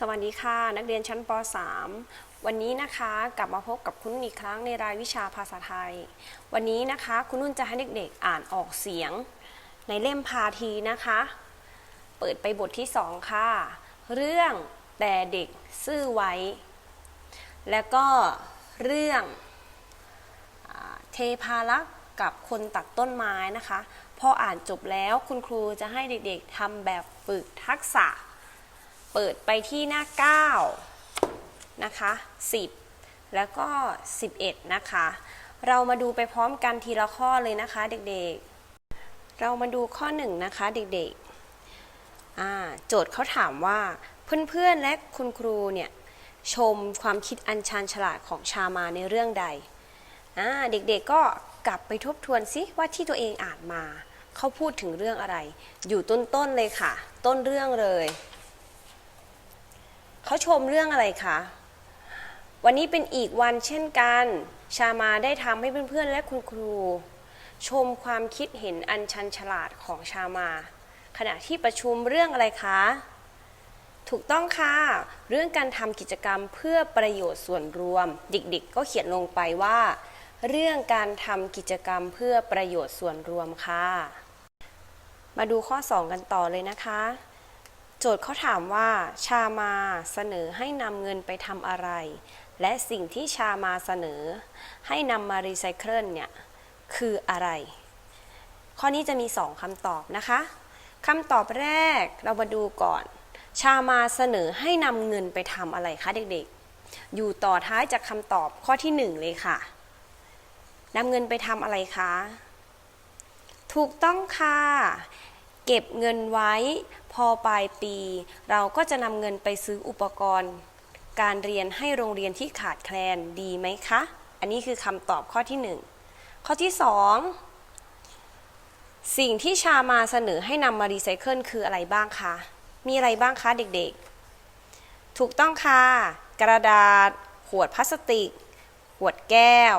สวัสดีค่ะ นักเรียนชั้นป .3 วันนี้นะคะกลับมาพบกับคุณอีกครั้งในรายวิชาภาษาไทย วันนี้นะคะคุณนุ่นจะให้เด็กๆอ่านออกเสียง ในเล่มพาทีนะคะ เปิดไปบทที่สองค่ะ เรื่องแต่เด็กซื่อไว้ แล้วก็เรื่องเทพารักษ์กับคนตัดต้นไม้นะคะ พออ่านจบแล้วคุณครูจะให้เด็กๆทำแบบฝึกทักษะ เปิดไปที่หน้า 9 นะคะ 10 แล้วก็ 11 นะคะ เรามาดูไปพร้อมกันทีละข้อเลยนะคะเด็กๆ เรามาดูข้อ 1 นะคะเด็กๆ โจทย์เขาถามว่าเพื่อนๆและคุณครูเนี่ยชมความคิดอันชาญฉลาดของชามาในเรื่องใด เด็กๆก็กลับไปทบทวนซิว่าที่ตัวเองอ่านมา เขาพูดถึงเรื่องอะไร อยู่ต้นๆเลยค่ะ ต้นเรื่องเลย เขาชมเรื่องอะไรคะวันนี้เป็นอีกวันเช่นกัน ชามาได้ทำให้เพื่อนๆและคุณครู ชมความคิดเห็นอันชันฉลาดของชามา ขณะที่ประชุมเรื่องอะไรคะถูกต้องค่ะ เรื่องการทำกิจกรรมเพื่อประโยชน์ส่วนรวม เด็กๆ ก็เขียนลงไปว่า เรื่องการทำกิจกรรมเพื่อประโยชน์ส่วนรวมค่ะ มาดูข้อ 2 กันต่อเลยนะคะ โจทย์เขาถามว่าชามาเสนอให้นำเงินไปทำอะไร และสิ่งที่ชามาเสนอ ให้นำมารีไซเคิลเนี่ยคืออะไร ข้อนี้จะมี 2คำตอบนะคะคำตอบแรกเรามาดูก่อน ชามาเสนอให้นำเงินไปทำอะไรคะเด็กๆ อยู่ต่อท้ายจากคำตอบข้อที่ 1 เลยค่ะนำเงินไปทำอะไรคะ ถูกต้องค่ะ เก็บเงินไว้ พอปลายปี เราก็จะนำเงินไปซื้ออุปกรณ์ การเรียนให้โรงเรียนที่ขาดแคลนดีไหมคะ อันนี้คือคำตอบข้อที่ 1 ข้อที่ 2 สิ่งที่ชามาเสนอให้นำมารีไซเคิลคืออะไรบ้างคะ มีอะไรบ้างคะเด็กๆ ถูกต้องค่ะ กระดาษ ขวดพลาสติก ขวดแก้ว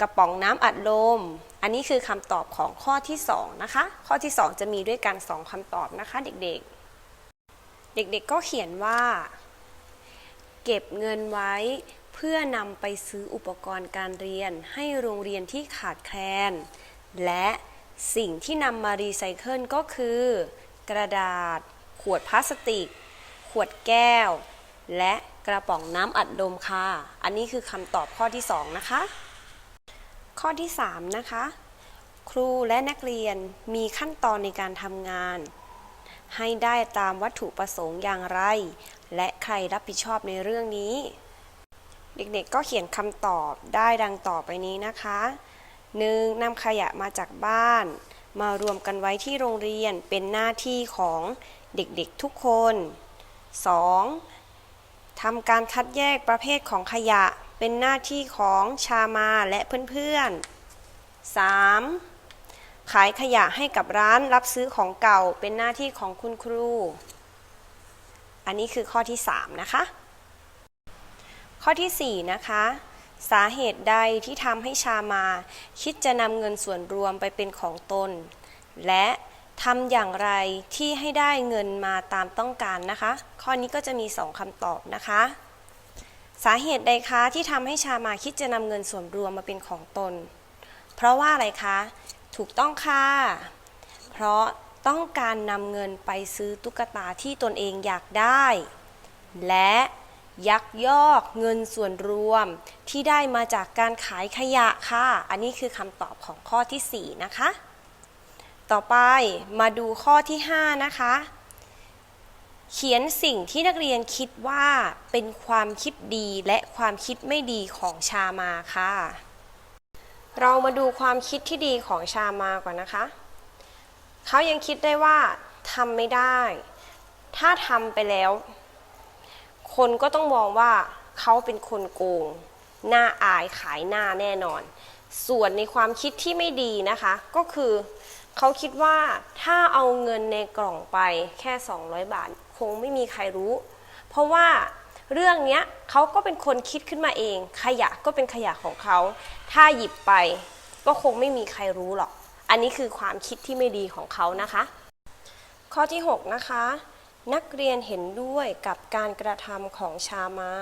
กระป๋องน้ำอัดลม อันนี้คือคำตอบของข้อที่ 2 นะคะ ข้อที่ 2 จะมีด้วยกัน 2คำตอบนะคะเด็กๆ เด็กๆก็เขียนว่า เก็บเงินไว้เพื่อนำไปซื้ออุปกรณ์การเรียนให้โรงเรียนที่ขาดแคลน และสิ่งที่นำมารีไซเคิลก็คือ กระดาษ ขวดพลาสติก ขวดแก้ว และกระป๋องน้ำอัดลมค่ะ อันนี้คือคำตอบข้อที่ 2 นะคะ ข้อที่ 3 นะคะ ครูและนักเรียนมีขั้นตอนในการทำงาน ให้ได้ตามวัตถุประสงค์อย่างไร และใครรับผิดชอบในเรื่องนี้ เด็กๆก็เขียนคำตอบได้ดังต่อไปนี้นะคะ 1. นำขยะมาจากบ้าน มารวมกันไว้ที่โรงเรียนเป็นหน้าที่ของเด็กๆทุกคน 2. ทำการคัดแยกประเภทของขยะ เป็นหน้าที่ของชามาและเพื่อนๆ 3. ขายขยะให้กับร้านรับซื้อของเก่าเป็นหน้าที่ของคุณครู อันนี้คือข้อที่ 3 นะคะ ข้อที่ 4 นะคะสาเหตุใดที่ทำให้ชามา คิดจะนำเงินส่วนรวมไปเป็นของตน และทำอย่างไรที่ให้ได้เงินมาตามต้องการนะคะ ข้อนี้ก็จะมี 2คำตอบนะคะ สาเหตุใดคะที่ทำให้ชามาคิดจะนำเงินส่วนรวมมาเป็นของตน เพราะว่าอะไรคะ ถูกต้องค่ะ เพราะต้องการนำเงินไปซื้อตุ๊กตาที่ตนเองอยากได้ และยักยอกเงินส่วนรวมที่ได้มาจากการขายขยะค่ะ อันนี้คือคำตอบของข้อที่ 4 นะคะ ต่อไปมาดูข้อที่ 5 นะคะ เขียนสิ่งที่นักเรียนคิดว่าเป็นความคิดดีและความคิดไม่ดีของชามาค่ะ เรามาดูความคิดที่ดีของชามาก่อนนะคะ เขายังคิดได้ว่าทำไม่ได้ ถ้าทำไปแล้ว คนก็ต้องมองว่าเขาเป็นคนโกง หน้าอายขายหน้าแน่นอน ส่วนในความคิดที่ไม่ดีนะคะ ก็คือ เขาคิดว่าถ้าเอาเงินในกล่องไปแค่ 200 บาท คงไม่มีใครรู้ เพราะว่าเรื่องนี้เขาก็เป็นคนคิดขึ้นมาเอง ขยะก็เป็นขยะของเขา ถ้าหยิบไปก็คงไม่มีใครรู้หรอก อันนี้คือความคิดที่ไม่ดีของเขานะคะ ข้อที่ 6 นะคะ นักเรียนเห็นด้วยกับการกระทำของชามา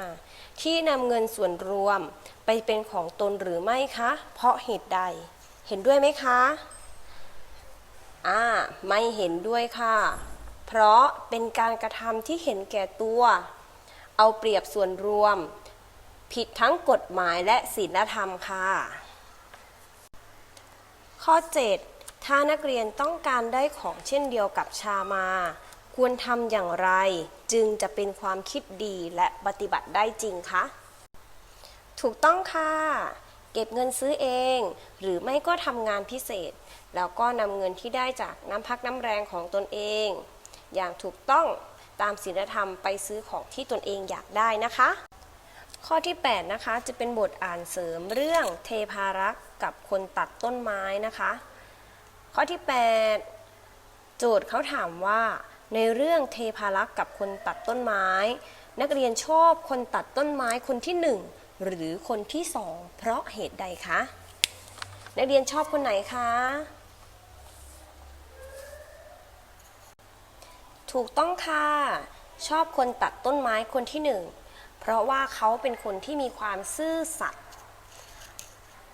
ที่นำเงินส่วนรวมไปเป็นของตนหรือไม่คะ เพราะเหตุใด เห็นด้วยไหมคะ อ่าไม่เห็นด้วยค่ะ เพราะเป็นการกระทำที่เห็นแก่ตัว เอาเปรียบส่วนรวม ผิดทั้งกฎหมายและศีลธรรมค่ะ ข้อ 7 ถ้านักเรียนต้องการได้ของเช่นเดียวกับชามา ควรทำอย่างไร จึงจะเป็นความคิดดีและปฏิบัติได้จริงคะถูกต้องค่ะ เก็บเงินซื้อเอง หรือไม่ก็ทำงานพิเศษ แล้วก็นำเงินที่ได้จากน้ำพักน้ำแรงของตนเอง อย่างถูกต้องตามศีลธรรมไปซื้อของที่ตนเองอยากได้นะคะ ข้อที่ 8 นะคะ จะเป็นบทอ่านเสริมเรื่องเทพารักษ์กับคนตัดต้นไม้นะคะ ข้อที่ 8 โจทย์เขาถามว่า ในเรื่องเทพารักษ์กับคนตัดต้นไม้ นักเรียนชอบคนตัดต้นไม้คนที่ 1 หรือคนที่2เพราะเหตุใดคะนักเรียนชอบคนไหนคะ ถูกต้องค่ะ ชอบคนตัดต้นไม้คนที่หนึ่งเพราะว่าเขาเป็นคนที่มีความซื่อสัตย์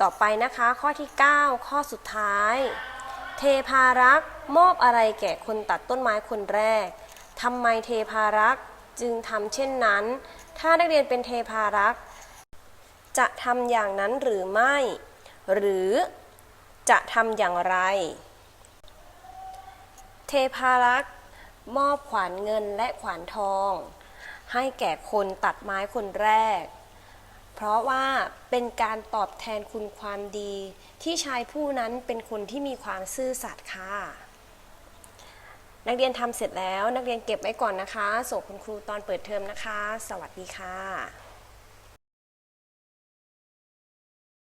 ต่อไปนะคะข้อที่ 9 ข้อสุดท้าย เทพารักษ์มอบอะไรแก่คนตัดต้นไม้คนแรกทำไมเทพารักษ์จึงทำเช่นนั้น ถ้านักเรียนเป็นเทพารักษ์ จะทำอย่างนั้นหรือไม่ หรือจะทำอย่างไร เทพารักษ์มอบขวานเงินและขวานทอง ให้แก่คนตัดไม้คนแรก เพราะว่าเป็นการตอบแทนคุณความดี ที่ชายผู้นั้นเป็นคนที่มีความซื่อสัตย์ค่ะ นักเรียนทำเสร็จแล้วนักเรียนเก็บไว้ก่อนนะคะ ส่งคุณครูตอนเปิดเทอมนะคะ สวัสดีค่ะ